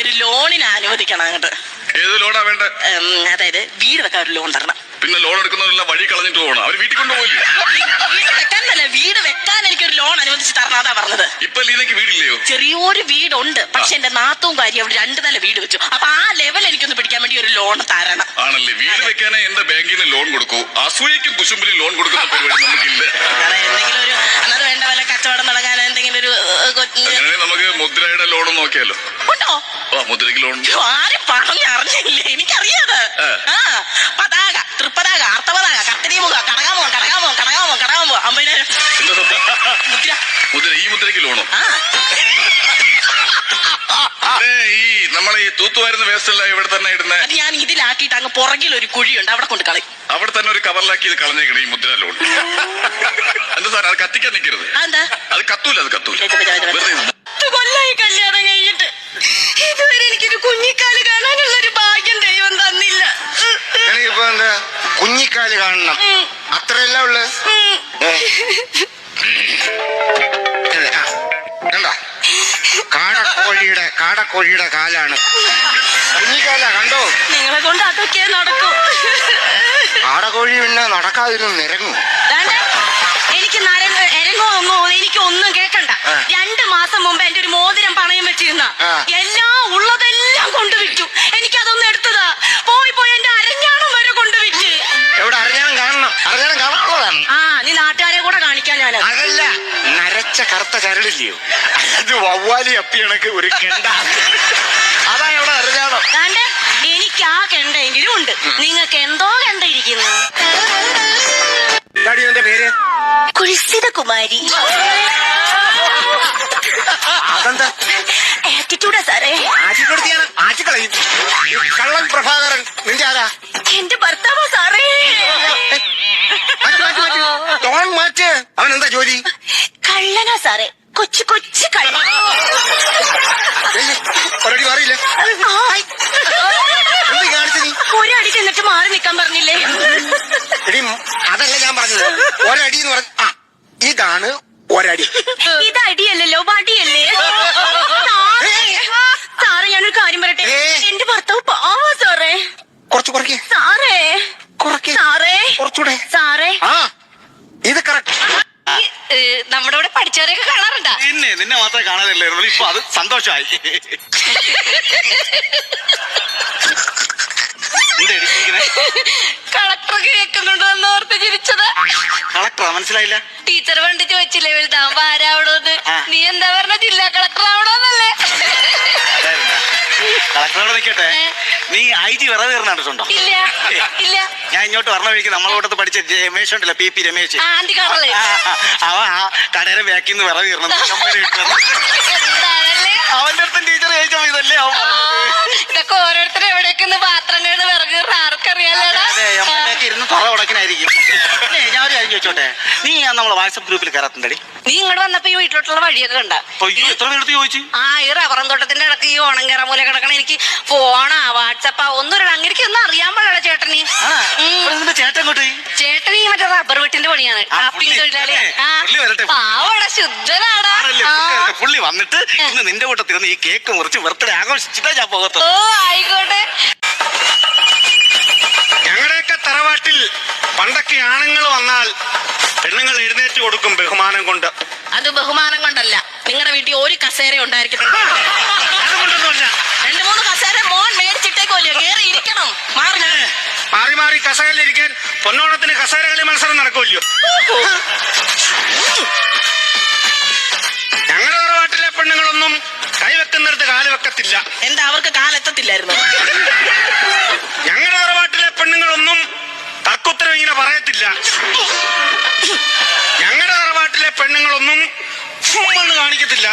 എനിക്കൊരു ലോണിന് അനുവദിക്കണം അങ്ങോട്ട്. ഏത് ലോണാ വേണ്ട? ഉം, അതായത് വീട് വെക്കാൻ ഒരു ലോൺ തരണം. പിന്നെ ലോൺ എടുക്കുന്നവരെല്ലാം വഴി കളഞ്ഞിട്ട് പോകണം. അവർ വീട്ടിൽ കൊണ്ടുപോകില്ല വീട് വെക്കാൻ വീട് വെക്കാൻ എനിക്കൊരു ലോൺ അനുവദിച്ച് തരണം അതാ പറഞ്ഞത്. ഇപ്പൊ ലീനയ്ക്ക് വീടില്ലയോ? ചെറിയൊരു വീടുണ്ട്. പക്ഷെ എന്റെ നാത്തും കാര്യം അവിടെ രണ്ടു നില വീട് വെച്ചു. അപ്പൊ ആ ലെവൽ എനിക്കൊന്ന് പിടിക്കാൻ വേണ്ടി ഒരു ലോൺ തരണം. ആണല്ലേ. വീട് വെക്കാനേ എന്റെ ബാങ്കിൽ നിന്ന് ലോൺ കൊടുക്കൂ. അസൂയക്കും കുശുമ്പിനും ലോൺ കൊടുക്കുന്ന പരിപാടി നമുക്കില്ല. എന്തെങ്കിലും ഒരു അന്നത് വേണ്ട പോലെ കച്ചവടം തുടങ്ങാൻ എന്തെങ്കിലും ഒരു നമുക്ക് മുദ്രയുടെ ലോൺ നോക്കിയാലോ? ഉണ്ടോ? ആ മുദ്രയ്ക്ക് ലോൺ അയ്യോ, ആരും പറഞ്ഞറിഞ്ഞില്ലേ എനിക്കറിയാത്. ആ പതാക തൃപ്പതാക അർത്ഥപതാക കത്തരിമുഖ കടകാമോ കടകാമോ കടകാമോ കടകാമോ അമ്പതിനായിരം. മുദ്ര. മുദ്ര ഈ മുദ്രയ്ക്ക് ലോണോ ഈ നമ്മളെ ഈ തൂത്തുവാരുന്ന വേസ്റ്റ് ഇവിടെ തന്നെ ഇടുന്ന. ഞാൻ ഇതിലാക്കിയിട്ട് അങ്ങ് പുറകിൽ ഒരു കുഴിയുണ്ട് അവിടെ കൊണ്ട് കളയും. അവിടെ തന്നെ ഒരു കവറിലാക്കി ഇത് കളഞ്ഞേക്കണം ഈ മുദ്ര ലോൺ എന്താ സാർ അത് കത്തിക്കാൻ നിൽക്കരുത്. അത് കത്തൂല അത് കത്തൂല. വെച്ച് വെച്ച് വെച്ച് വെച്ച്. വെറുതെ പത്ത് കൊല്ലായി കല്യാണം കഴിഞ്ഞിട്ട്. ഇതുവരെ എനിക്കൊരു കുഞ്ഞിക്കാൽ കാണാനുള്ള ഒരു ഭാഗ്യം ദൈവം തന്നില്ല. എനിക്കിപ്പോ എന്താ? കുഞ്ഞിക്കാൽ കാണണം. അത്രയല്ല ഉള്ളു. കണ്ട? കാടക്കോഴിയുടെ കാടക്കോഴിയുടെ കാലാണ്. കുഞ്ഞിക്കാല കണ്ടോ? നിങ്ങളെ കൊണ്ട് അതൊക്കെ നടക്കും. കാടക്കോഴി പിന്നെ നടക്കാതിരുന്ന് നിരങ്ങും. എനിക്ക് എനിക്ക് ഒന്നും നരച്ച കറുത്ത ചരടില്ലയോ അത് വവ്വാലി അപ്പി കണക്ക് ഒരു കെണ്ട. അതാ എവിടെ അറിഞ്ഞാണോ? എനിക്ക് ആ കെണ്ടെങ്കിലും ഉണ്ട്. നിങ്ങൾക്ക് എന്തോ കണ്ടിരിക്കുന്നു പേര്? കുൽസിത കുമാരി. അതെന്താ? ആറ്റിറ്റ്യൂഡാ സാറേ. ആറ്റിക്കൊടുത്തിയാണ് മാറ്റ്. അവൻ എന്താ ജോലി? കള്ളനാ സാറേ. കൊച്ചു കൊച്ചു കള്ളൻ ഒരടി മാറിയില്ല? എന്ത് കാണിച്ചു നീ ഒരടി ചെന്നിട്ട് മാറി നിക്കാൻ പറഞ്ഞില്ലേ? എടി അതല്ല ഞാൻ പറഞ്ഞത്. ഒരടി എന്ന് പറഞ്ഞ ആ ഇതാണ് ഒരടി. ഇത് അടിയല്ലല്ലോ വടിയല്ലേ സാറേ ഞാനൊരു കാര്യം പറയട്ടെ. എന്റെ ഭർത്താവ് പാവാ സാറേ. കുറച്ച് കുറയ്ക്ക്. സാറേ. കുറക്കേ സാറേ. കുറച്ചുകൂടെ സാറേ ആ ഇത് കറക്റ്റ് ഈ, ഏ, പഠിച്ചവരെയൊക്കെ കാണാറുണ്ടാ? പിന്നെ നിന്നെ മാത്രമേ കാണാനില്ലായിരുന്നു. ഇപ്പൊ അത് സന്തോഷമായി? കളക്ടർ ഓർത്ത് ചിരിച്ചത്. കളക്ടറാ? മനസ്സിലായില്ല. ടീച്ചർ പണ്ട് ചോദിച്ചില്ലേ വലുതാവുമ്പോ ആരാവണോന്ന്. നീ എന്താ പറഞ്ഞ? ജില്ലാ കളക്ടർ ആവണോന്നല്ലേ? കളക്ടറോട് നിൽക്കട്ടെ. നീ ഐ ജി വിറവ് കയറുന്നുണ്ടോ ഇല്ല ഇല്ല. ഞാൻ ഇങ്ങോട്ട് പറഞ്ഞ വഴിക്ക് നമ്മളോടത്ത് പഠിച്ച രമേശ് ഉണ്ടല്ലോ പി പി രമേശ്. ആ, കടയുടെ ബാക്കിൽ നിന്ന് വിറവ് കയറണം. എന്താണല്ലേ? അവന്റെ അടുത്തും ടീച്ചർ ചോദിച്ചാൽ ഇതല്ലേ അവൻ. ഇതൊക്കെ ഓരോരുത്തരും എവിടേക്ക് പാത്രങ്ങളിൽ വിറക് അമ്മയൊക്കെ ഇരുന്ന് തുറ ഉടക്കനായിരിക്കും ഞാൻ ഒരു കാര്യം ചോദിച്ചോട്ടെ? നീ ഞാൻ നമ്മളെ വാട്സപ്പ് ഗ്രൂപ്പിൽ കയറത്തുണ്ടടി. നീ ഇങ്ങോട്ട് വന്നപ്പോ ഈ വീട്ടിലോട്ടുള്ള വഴിയൊക്കെ കണ്ട? എത്ര പേരെടുത്ത് ചോദിച്ചു? ആ ഈ റബ്ബറും തോട്ടത്തിന്റെ ഇടയ്ക്ക് ഈ ഓണം കയറാൻ പോലെ കിടക്കണ എനിക്ക് ഫോണാ വാട്സപ്പാ ഒന്നും എനിക്ക് ഒന്നും അറിയാൻ പാടില്ല ചേട്ടനെ. ചേട്ടൻ. ഈ മറ്റേ റബ്ബർ വെട്ടിന്റെ പണിയാണ്. ആപ്പിൾ തൊഴിലാളി. പാവട ശുദ്ധനാടാ. പുള്ളി വന്നിട്ട് ഇന്ന് നിന്റെ കൂട്ടത്തിൽ നിന്ന് ഈ കേക്ക് മുറിച്ച് വെറുതെ ആഘോഷിച്ചിട്ടാ ഞാൻ ഓ പോകത്തുള്ളൂ ആയിക്കോട്ടെ. ഞങ്ങളുടെയൊക്കെ തറവാട്ടിൽ പണ്ടൊക്കെ ആണുങ്ങൾ വന്നാൽ പെണ്ണുങ്ങൾ എഴുന്നേറ്റ് കൊടുക്കും ബഹുമാനം കൊണ്ട്. അത് ബഹുമാനം കൊണ്ടല്ല. നിങ്ങളുടെ വീട്ടിൽ ഒരു കസേര ഉണ്ടായിരിക്കും രണ്ട് മൂന്ന് കസേര ഇരിക്കണം? മാറി മാറി മാറി കസകളിലിരിക്കാൻ പൊന്നോണത്തിന് കസേരകളി മത്സരം നടക്കുമല്ലോ. ഞങ്ങളുടെ തറവാട്ടിലെ പെണ്ണുങ്ങളൊന്നും കൈവെക്കുന്നിടത്ത് കാൽ വെക്കത്തില്ല. എന്താ അവർക്ക് കാലെത്തത്തില്ലായിരുന്നു ഞങ്ങളുടെ തറവാട്ടിലെ പെണ്ണുങ്ങളൊന്നും തർക്കുത്തരം ഇങ്ങനെ പറയത്തില്ല. ഞങ്ങളുടെ തറവാട്ടിലെ പെണ്ണുങ്ങളൊന്നും കാണിക്കത്തില്ല.